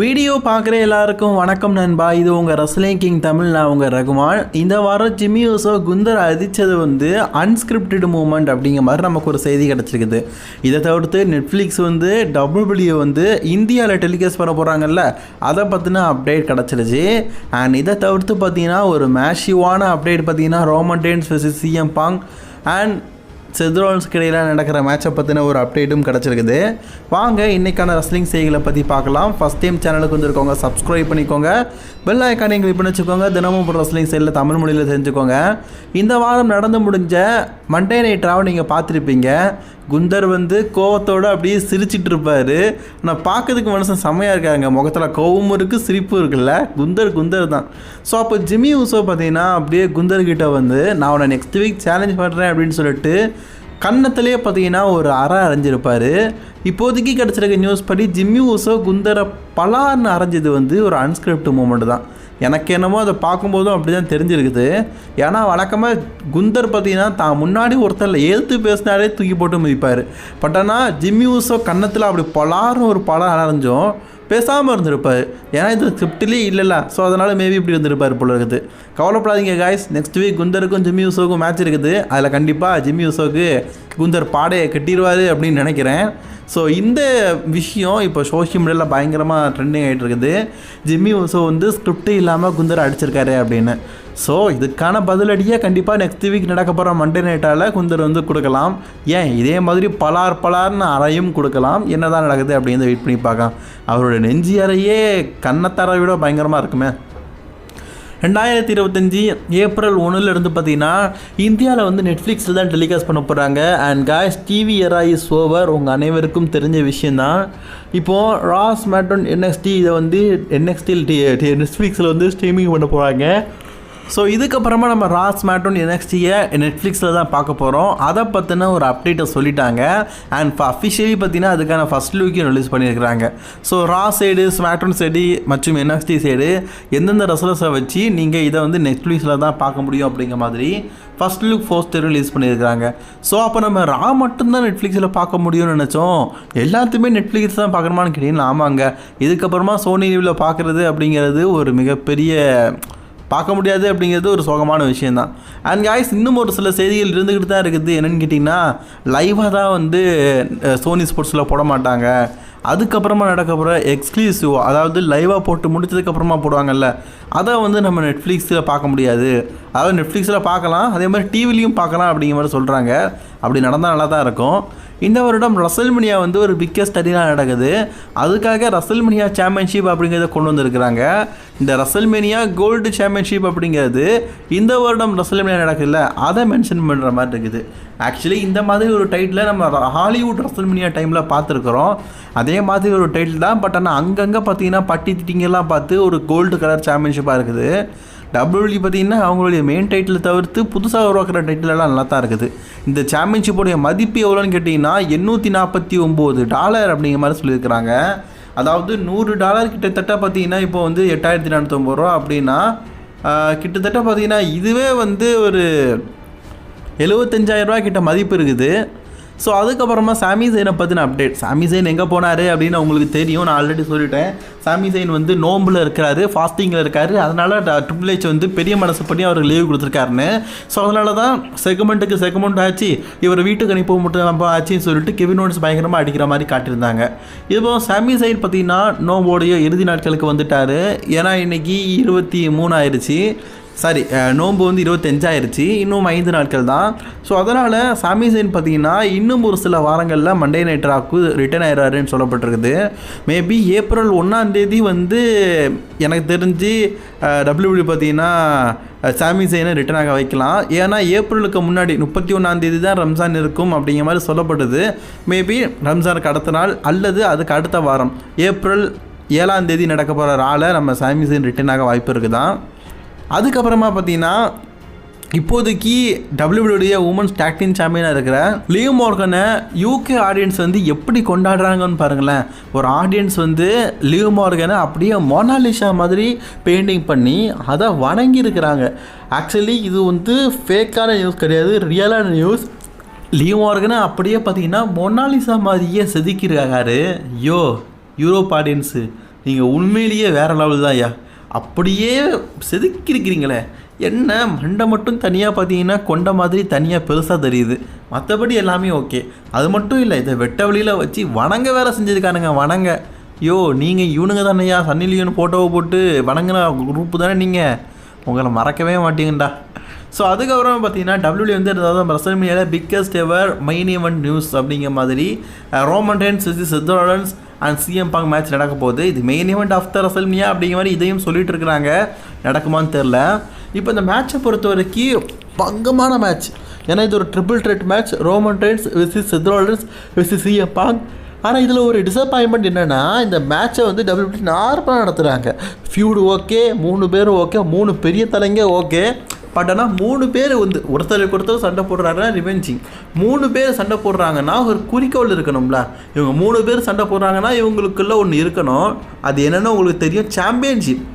Video பார்க்குற எல்லாருக்கும் வணக்கம் நண்பா. இது உங்கள் ரஸ்லிங் கிங் தமிழ் நான் உங்கள் ரகுமான். இந்த வாரம் ஜிம்மி ஓசோ குந்தர் அதிச்சது வந்து அன்ஸ்கிரிப்டட் மூமெண்ட் அப்படிங்கிற மாதிரி நமக்கு ஒரு செய்தி கிடச்சிருக்குது. இதை தவிர்த்து நெட்ஃப்ளிக்ஸ் வந்து டபிள்யூபிள்யூ வந்து இந்தியாவில் டெலிகாஸ்ட் பண்ண போகிறாங்கல்ல அதை பற்றின அப்டேட் கிடச்சிருச்சு. அண்ட் இதை தவிர்த்து பார்த்தீங்கன்னா ஒரு மேஷிவான அப்டேட் பார்த்தீங்கன்னா Roman Reigns vs CM Punk and செத்ரோன்ஸ்க்கு இடையில நடக்கிற மேட்சை பற்றின ஒரு அப்டேட்டும் கிடச்சிருக்குது. வாங்க இன்றைக்கான ரஸ்லிங் செய்திகளை பற்றி பார்க்கலாம். ஃபஸ்ட் டைம் சேனலுக்கு வந்துருக்கோங்க சப்ஸ்கிரைப் பண்ணிக்கோங்க. பெல் ஐக்கானை கிளிக் பண்ணி வச்சுக்கோங்க. தினமும் ஒரு ரஸ்லிங் செய்தியில் தமிழ் மொழியில் தெரிஞ்சுக்கோங்க. இந்த வாரம் நடந்து முடிஞ்ச மண்டே நைட் ராவ் நீங்கள் பார்த்துருப்பீங்க. குந்தர் வந்து கோவத்தோடு அப்படியே சிரிச்சிட்டு இருப்பார் ஆனால் பார்க்கறதுக்கு மனுஷன் செம்மையாக இருக்காங்க. முகத்தில் கோவமும் இருக்குது சிரிப்பும் இருக்குல்ல குந்தர் குந்தர் தான். ஸோ அப்போ ஜிம்மி உசோ பார்த்தீங்கன்னா அப்படியே குந்தர்கிட்ட வந்து நான் உன்னை நெக்ஸ்ட் வீக் சேலஞ்ச் பண்ணுறேன் அப்படின்னு சொல்லிட்டு கன்னத்திலே பார்த்தீங்கன்னா ஒரு அறை அரைஞ்சிருப்பார். இப்போதைக்கு கிடச்சிருக்க நியூஸ் படி ஜிம்மி உசோ குந்தரை பலார்னு அரைஞ்சது வந்து ஒரு அன்ஸ்கிரிப்ட் மூமெண்ட் தான். எனக்கு என்னமோ அதை பார்க்கும்போதும் அப்படி தான் தெரிஞ்சிருக்குது. ஏன்னா வழக்கமாக குந்தர் பார்த்தீங்கன்னா தான் முன்னாடி ஒருத்தரில் எழுத்து பேசினாலே தூக்கி போட்டு மிதிப்பார். பட் ஆனால் ஜிம்மி ஊசோ கன்னத்தில் அப்படி பலாரும் ஒரு படம் அரைஞ்சோம் பேசாமல் இருந்திருப்பார். ஏன்னா இது ஸ்கிரிப்ட்லேயே இல்லைல்ல. ஸோ அதனால் மேபி இப்படி இருந்திருப்பார் போல இருக்குது. கவலைப்படாதீங்க காய்ஸ் நெக்ஸ்ட் வீக் குந்தருக்கும் ஜிம்மி யூசோக்கும் மேட்ச் இருக்குது. அதில் கண்டிப்பாக ஜிம்மி யூசோக்கு குந்தர் பாடையை கட்டிடுவார் அப்படின்னு நினைக்கிறேன். ஸோ இந்த விஷயம் இப்போ சோஷியல் மீடியாவில் பயங்கரமாக ட்ரெண்டிங் ஆகிட்டு இருக்குது ஜிம்மி ஸோ வந்து ஸ்கிரிப்டே இல்லாமல் குந்தர் அடிச்சிருக்காரு அப்படின்னு. ஸோ இதுக்கான பதிலடியாக கண்டிப்பாக நெக்ஸ்ட் வீக் நடக்க போகிற மண்டே நைட்டால் குந்தர் வந்து கொடுக்கலாம். ஏன்? இதே மாதிரி பலார் பலார்னு அறையும் கொடுக்கலாம். என்னதான் நடக்குது அப்படின்னு வெயிட் பண்ணி பார்க்கலாம். அவரோட நெஞ்சி அறையே கண்ணத்தரை விட பயங்கரமாக இருக்குமே. ரெண்டாயிரத்தி இருபத்தஞ்சி ஏப்ரல் ஒன்றுலேருந்து பார்த்தீங்கன்னா இந்தியாவில் வந்து நெட்ஃப்ளிக்ஸில் தான் டெலிகாஸ்ட் பண்ண போகிறாங்க and guys TV era is over உங்கள் அனைவருக்கும் தெரிஞ்ச விஷயந்தான் இப்போது ராஸ் மேட்டன் என்எக்ஸ்டி இதை வந்து என்எக்ஸ்டியில் நெட்ஃப்ளிக்ஸில் வந்து ஸ்ட்ரீமிங் பண்ண போகிறாங்க ஸோ இதுக்கப்புறமா நம்ம ராஸ் மேட்டோன் என்எக்ஸ்டியை நெட்ஃப்ளிக்ஸில் தான் பார்க்க போகிறோம் அதை பற்றின ஒரு அப்டேட்டை சொல்லிட்டாங்க. அண்ட் இப்போ அஃபிஷியலி பார்த்தீங்கன்னா அதுக்கான ஃபஸ்ட் லுக்கையும் ரிலீஸ் பண்ணியிருக்கிறாங்க so Raw side SmackDown side மற்றும் என்எக்ஸ்டி சைடு எந்தெந்த ரெசலர்ஸை வச்சு நீங்கள் இதை வந்து நெட்ஃப்ளிக்ஸில் தான் பார்க்க முடியும் அப்படிங்கிற மாதிரி ஃபஸ்ட் லுக் ஃபோஸ்டர் ரிலீஸ் பண்ணியிருக்காங்க ஸோ அப்போ நம்ம ரா மட்டும்தான் நெட்ஃப்ளிக்ஸில் பார்க்க முடியும்னு நினச்சோம். எல்லாத்தையுமே நெட்ஃப்ளிக்ஸ் தான் பார்க்கணுமான்னு கேட்டீங்கன்னா ஆமாங்க. இதுக்கப்புறமா சோனி லீவில் பார்க்குறது அப்படிங்கிறது ஒரு மிகப்பெரிய பார்க்க முடியாது அப்படிங்கிறது ஒரு சோகமான விஷயந்தான் அண்ட் காய்ஸ் இன்னும் ஒரு சில செய்திகள் இருந்துக்கிட்டு தான் இருக்குது. என்னென்னு கேட்டிங்கன்னா லைவாக தான் வந்து சோனி ஸ்போர்ட்ஸில் போட மாட்டாங்க. அதுக்கப்புறமா நடக்க போகிற எக்ஸ்க்ளூசிவ் அதாவது லைவாக போட்டு முடிச்சதுக்கப்புறமா போடுவாங்கல்ல அதை வந்து நம்ம நெட்ஃப்ளிக்ஸில் பார்க்க முடியாது. அதாவது நெட்ஃப்ளிக்ஸில் பார்க்கலாம் அதே மாதிரி டிவிலையும் பார்க்கலாம் அப்படிங்கிற மாதிரி சொல்கிறாங்க அப்படி நடந்தால் நல்லா தான் இருக்கும். இந்த வருடம் ரசல்மினியா வந்து ஒரு பிக்கஸ்ட் அடிலாம் நடக்குது. அதுக்காக ரசல்மினியா சாம்பியன்ஷிப் அப்படிங்கிறத கொண்டு வந்திருக்கிறாங்க. இந்த ரசல்மேனியா கோல்டு சாம்பியன்ஷிப் அப்படிங்கிறது இந்த வருடம் ரசல்மேனியா நடக்குதுல்ல அதை மென்ஷன் பண்ணுற மாதிரி இருக்குது. ஆக்சுவலி இந்த மாதிரி ஒரு டைட்டில் நம்ம ஹாலிவுட் ரசல்மேனியா டைமில் பார்த்துருக்குறோம். அதே அதே மாதிரி ஒரு டைட்டில் தான். பட் ஆனால் அங்கங்கே பார்த்தீங்கன்னா பட்டி திட்டிங்கெல்லாம் பார்த்து ஒரு கோல்டு கலர் சாம்பியன்ஷிப்பாக இருக்குது. டபிள்யூடி பார்த்தீங்கன்னா அவங்களுடைய மெயின் டைட்டில் தவிர்த்து புதுசாக உருவாக்குற டைட்டிலெல்லாம் நல்லா தான் இருக்குது. இந்த சாம்பியன்ஷிப்போடைய மதிப்பு எவ்வளோன்னு கேட்டிங்கன்னா எண்ணூற்றி நாற்பத்தி ஒம்பது டாலர் அப்படிங்கிற மாதிரி சொல்லியிருக்கிறாங்க. அதாவது நூறு டாலர் கிட்டத்தட்ட பார்த்தீங்கன்னா இப்போ வந்து எட்டாயிரத்தி நானூற்றம்பது ரூபா அப்படின்னா கிட்டத்தட்ட பார்த்தீங்கன்னா இதுவே வந்து ஒரு எழுபத்தஞ்சாயிரம் ரூபா கிட்ட மதிப்பு இருக்குது. ஸோ அதுக்கப்புறமா சாமி சைனை பற்றின அப்டேட் சாமி சைன் எங்கே போனார் அப்படின்னு உங்களுக்கு தெரியும். நான் ஆல்ரெடி சொல்லிட்டேன். சாமி சைன் வந்து நோம்பில் இருக்கிறாரு ஃபாஸ்டிங்கில் இருக்காரு. அதனால் ட்ரிபிள் ஹெச் வந்து பெரிய மனசு பண்ணி அவருக்கு லீவ் கொடுத்துருக்காருன்னு. ஸோ அதனால தான் செகமெண்ட்டுக்கு செகமெண்ட் ஆச்சு. இவர் வீட்டுக்கு அனுப்ப மட்டும் நம்ம ஆச்சுன்னு சொல்லிட்டு கெவின் ஓன்ஸ் பயங்கரமாக அடிக்கிற மாதிரி காட்டியிருந்தாங்க. இப்போ சாமி சைன் பார்த்தீங்கன்னா நோம்போடைய இறுதி நாட்களுக்கு வந்துட்டார். ஏன்னா இன்னைக்கு இருபத்தி மூணு ஆயிடுச்சு. சாரி uh, நோன்பு வந்து இருபத்தஞ்சாயிருச்சு. இன்னும் ஐந்து நாட்கள் தான். ஸோ அதனால் சாமி சைன் பார்த்தீங்கன்னா இன்னும் ஒரு சில வாரங்களில் மண்டே நைட் ராக்கு ரிட்டர்ன் ஆயிடுறாருன்னு சொல்லப்பட்டிருக்குது. மேபி ஏப்ரல் ஒன்றாம் தேதி வந்து எனக்கு தெரிஞ்சு uh, டபிள்யூபி பார்த்தீங்கன்னா uh, சாமி சைனை ரிட்டர்ன் ஆக வைக்கலாம். ஏன்னா ஏப்ரலுக்கு முன்னாடி முப்பத்தி ஒன்றாம் தேதி தான் ரம்ஜான் இருக்கும் அப்படிங்கிற மாதிரி சொல்லப்படுது மேபி ரம்ஜானுக்கு அடுத்த நாள் அல்லது அதுக்கு அடுத்த வாரம். ஏப்ரல் ஏழாம் தேதி நடக்க போகிற ஆளை நம்ம சாமி சைன் ரிட்டர்ன் ஆக வாய்ப்பு இருக்குதான். அதுக்கப்புறமா பார்த்தீங்கன்னா இப்போதைக்கு டபிள்யூபிள்யூடைய உமன்ஸ் டாக்டின் சாம்பியனாக இருக்கிற லியோ மார்கனை யூகே ஆடியன்ஸ் வந்து எப்படி கொண்டாடுறாங்கன்னு பாருங்களேன். ஒரு ஆடியன்ஸ் வந்து லியோ மார்கனை அப்படியே மொனாலிஷா மாதிரி பெயிண்டிங் பண்ணி அதை வணங்கி இருக்கிறாங்க ஆக்சுவலி இது வந்து ஃபேக்கான நியூஸ் கிடையாது ரியலான நியூஸ் லியோ மார்கனை அப்படியே பார்த்தீங்கன்னா மொனாலிசா மாதிரியே செதுக்கிருக்காரு ஐயோ யூரோப் ஆடியன்ஸு நீங்கள் உண்மையிலேயே வேறு லெவல் தான் ஐயா. அப்படியே செதுக்கிருக்கிறீங்களே என்ன மண்டை மட்டும் தனியாக பார்த்தீங்கன்னா கொண்ட மாதிரி தனியாக பெருசாக தெரியுது. மற்றபடி எல்லாமே ஓகே. அது மட்டும் இல்லை இதை வெட்ட வழியில் வச்சு வணங்க வேற செஞ்சுருக்கானுங்க வணங்க. யோ நீங்கள் இவனுங்க தானேயா? சன்னிலியன் ஃபோட்டோவை போட்டு வணங்கின குரூப்பு தானே நீங்கள் உங்களை மறக்கவே மாட்டீங்கடா. ஸோ அதுக்கப்புறம் பார்த்தீங்கன்னா டபிள்யூடி வந்து அதாவது ரசல்மியால biggest ever main event news அப்படிங்கிற மாதிரி ரோமன் ரென்ஸ் சித்தோடன்ஸ் அண்ட் சிஎம் பாங் மேட்ச் நடக்க போகுது. இது மெயின் ஈவெண்ட் த ரசல்மியா அப்படிங்கிற மாதிரி இதையும் சொல்லிட்டு இருக்கிறாங்க. நடக்குமான்னு தெரில இப்போ இந்த மேட்சை பொறுத்த வரைக்கும் பங்கமான மேட்ச் ஏன்னா இது ஒரு triple threat match Roman Reigns versus சித்தோலன்ஸ் versus CM Punk ஆனால் இதில் ஒரு டிசப்பாயின்மெண்ட் என்னென்னா இந்த மேட்சை வந்து டபிள்யூபி நார்மலாக நடத்துகிறாங்க ஃபியூடு ஓகே மூணு பேரும் ஓகே மூணு பெரிய தலைங்க ஓகே பட் ஆனால் மூணு பேர் வந்து ஒருத்தருக்கு ஒருத்தர் சண்டை போடுறாங்கன்னா ரிவெஞ்சிங் மூணு பேர் சண்டை போடுறாங்கன்னா ஒரு குறிக்கோள் இருக்கணும்ல. இவங்க மூணு பேர் சண்டை போடுறாங்கன்னா இவங்களுக்குள்ள ஒன்று இருக்கணும். அது என்னென்னு உங்களுக்கு தெரியும். சாம்பியன்ஷிப்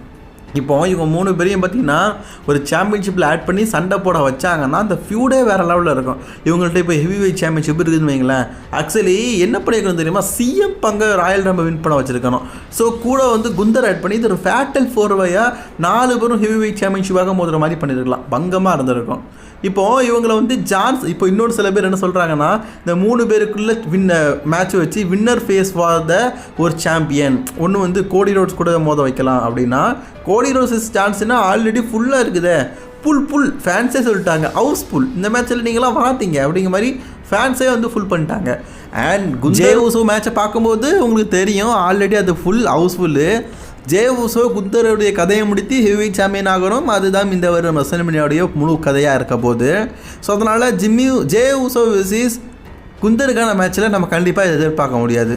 இப்போ இவங்க மூணு பேரையும் பார்த்தீங்கன்னா ஒரு சாம்பியன்ஷிப்பில் ஆட் பண்ணி சண்டை போட வச்சாங்கன்னா அந்த ஃபியூடே வேறு லெவலில் இருக்கும். இவங்கள்ட்ட இப்போ ஹெவி வெயிட் சாம்பியன்ஷிப் இருக்குதுன்னு வைங்களேன். ஆக்சுவலி என்ன பண்ணியிருக்கணும் தெரியுமா? சிஎம் பங்கை ராயல் ரம்ப வின் பண்ண வச்சுருக்கணும். ஸோ கூட வந்து குந்தர் ஆட் பண்ணி இது ஒரு ஃபேட்டல் ஃபோர்வையாக நாலு பேரும் ஹெவி வெயிட் சாம்பியன்ஷிப்பாக மோதுற மாதிரி பண்ணியிருக்கலாம் பங்கமாக இருந்திருக்கும். இப்போ இவங்களை வந்து ஜான்ஸ் இப்போ இன்னொரு சில பேர் என்ன சொல்கிறாங்கன்னா இந்த மூணு பேருக்குள்ளே வின் மேட்ச் வச்சு வின்னர் ஃபேஸ் ஃபார் த ஒரு சாம்பியன் ஒன்று வந்து கோடி ரோட்ஸ் கூட மோத வைக்கலாம் அப்படின்னா கோ கோடி ரோட்ஸ் சான்ஸ்னா ஆல்ரெடி ஃபுல்லாக இருக்குதே. புல் புல் ஃபேன்ஸே சொல்லிட்டாங்க. ஹவுஸ் ஃபுல் இந்த மேட்ச்சில் நீங்களாம் பார்த்தீங்க அப்படிங்கிற மாதிரி ஃபேன்ஸே வந்து ஃபுல் பண்ணிட்டாங்க. அண்ட் குஞ்சே ஊசோ மேட்சை பார்க்கும்போது உங்களுக்கு தெரியும் ஆல்ரெடி அது full house full Jey Uso குந்தருடைய கதையை முடித்து ஹெவி சாம்பியன் ஆகணும். அதுதான் இந்த வருடம் ரசனமணியோடைய முழு கதையாக இருக்க போகுது. ஸோ அதனால் ஜிம்மி ஜே ஊசோ விசிஸ் குந்தருக்கான மேட்ச்சில் நம்ம கண்டிப்பாக எதிர்பார்க்க முடியாது.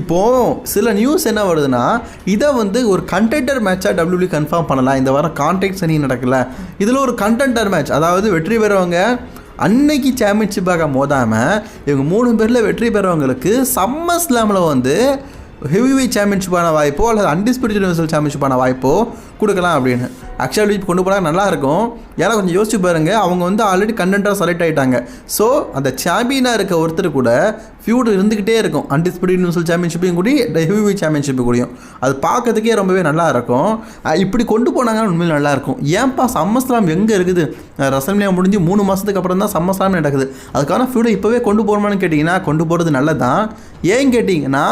இப்போது சில நியூஸ் என்ன வருதுன்னா இதை வந்து ஒரு கண்டென்டர் மேட்சாக டபிள்யூபி கன்ஃபார்ம் பண்ணலாம். இந்த வாரம் கான்ட்ராக்ட் சனி நடக்கல. இதில் ஒரு கண்டெண்டர் மேட்ச் அதாவது வெற்றி பெறவங்க அன்னைக்கு சாம்பியன்ஷிப்பாக மோதாமல் இவங்க மூணு பேரில் வெற்றி பெறவங்களுக்கு சம்மர் ஸ்லாமில் வந்து ஹெவி வெயிட் சாம்பியன்ஷிப்பான வாய்ப்போ அல்லது அன்டிஸ்பியூட்டட் யூனிவர்சல் சாம்பியன்ஷிப்பான வாய்ப்போ கொடுக்கலாம் அப்படின்னு. ஆக்சுவலி கொண்டு போனால் நல்லாயிருக்கும் ஏன்னா கொஞ்சம் யோசிச்சு பாருங்க. அவங்க வந்து ஆல்ரெடி கண்டென்ட்டாக செலக்ட் ஆகிட்டாங்க ஸோ அந்த சாம்பியனாக இருக்க ஒருத்தர் கூட ஃபியூடு இருந்துக்கிட்டே இருக்கும். அன்டிஸ்பியூட்டட் யூனிவர்சல் சாம்பியன்ஷிப்பையும் கூடி ஹெவி வெயிட் சாம்பியன்ஷிப்பு கூடியும். அது பார்க்கறதுக்கே ரொம்பவே நல்லா இருக்கும். இப்படி கொண்டு போனாங்கன்னா உண்மையில் நல்லாயிருக்கும் ஏன்ப்பா சம்மஸ்லாம் எங்கே இருக்குது? ரசம்லியா முடிஞ்சு மூணு மாதத்துக்கு அப்புறம் தான் சம்மஸ்லாம் நடக்குது. அதுக்கான ஃபியூடை இப்போவே கொண்டு போகணுமான்னு கேட்டிங்கன்னா கொண்டு போகிறது நல்லதான் ஏன் கேட்டிங்கன்னா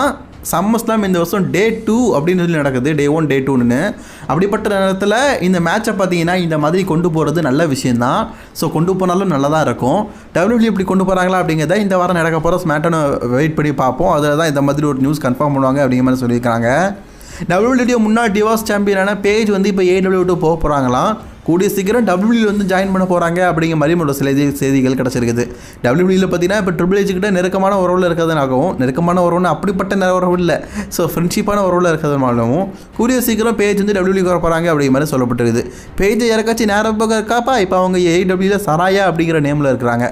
சம்மஸ்லாம் இந்த வருஷம் டே டூ அப்படின்னு சொல்லி நடக்குது. டே ஒன் டே டூன்னு அப்படிப்பட்ட நேரத்தில் இந்த மேட்சை பார்த்தீங்கன்னா இந்த மாதிரி கொண்டு போகிறது நல்ல விஷயந்தான் ஸோ கொண்டு போனாலும் நல்லா தான் இருக்கும் டபிள்யூபிள்யூ இப்படி கொண்டு போகிறாங்களா அப்படிங்கிறத இந்த வாரம் நடக்க போகிற ஸ்மேட்டனை வெயிட் பண்ணி பார்ப்போம். அதில் தான் இந்த மாதிரி ஒரு நியூஸ் கன்ஃபார்ம் பண்ணுவாங்க அப்படிங்கிற மாதிரி சொல்லியிருக்காங்க டபிள்யூபிள்யூ முன்னாள் டிவாஸ் சாம்பியனான பேஜ் வந்து இப்போ ஏடபிள்யூ டூ போக போகிறாங்களாம் கூடிய சீக்கிரம் டபிள்யூ வந்து ஜாயின் பண்ண போகிறாங்க அப்படிங்கிற மாதிரி ஒரு சில செய்திகள் கிடச்சிருக்குது. டபிள்யூபிள்யூவில் பார்த்தீங்கன்னா இப்போ ட்ரிபிள் ஏஜ் கிட்ட நெருக்கமான உறவில் இருக்கிறதுனாகவும் நெருக்கமான உறவுன்னு அப்படிப்பட்ட உறவு இல்லை. ஸோ ஃப்ரெண்ட்ஷிப்பான உறவில் இருக்கிறதுனாலும் கூடிய சீக்கிரம் பேஜ் வந்து டபிள்யூபிள்யூ வர போகிறாங்க அப்படிங்கிற மாதிரி சொல்லப்பட்டிருக்குது. பேஜ் யாருக்காச்சும் நேரம் இருக்காப்பா? இப்போ அவங்க ஏடபிள்யூவில் சராயா அப்படிங்கிற நேமில் இருக்கிறாங்க.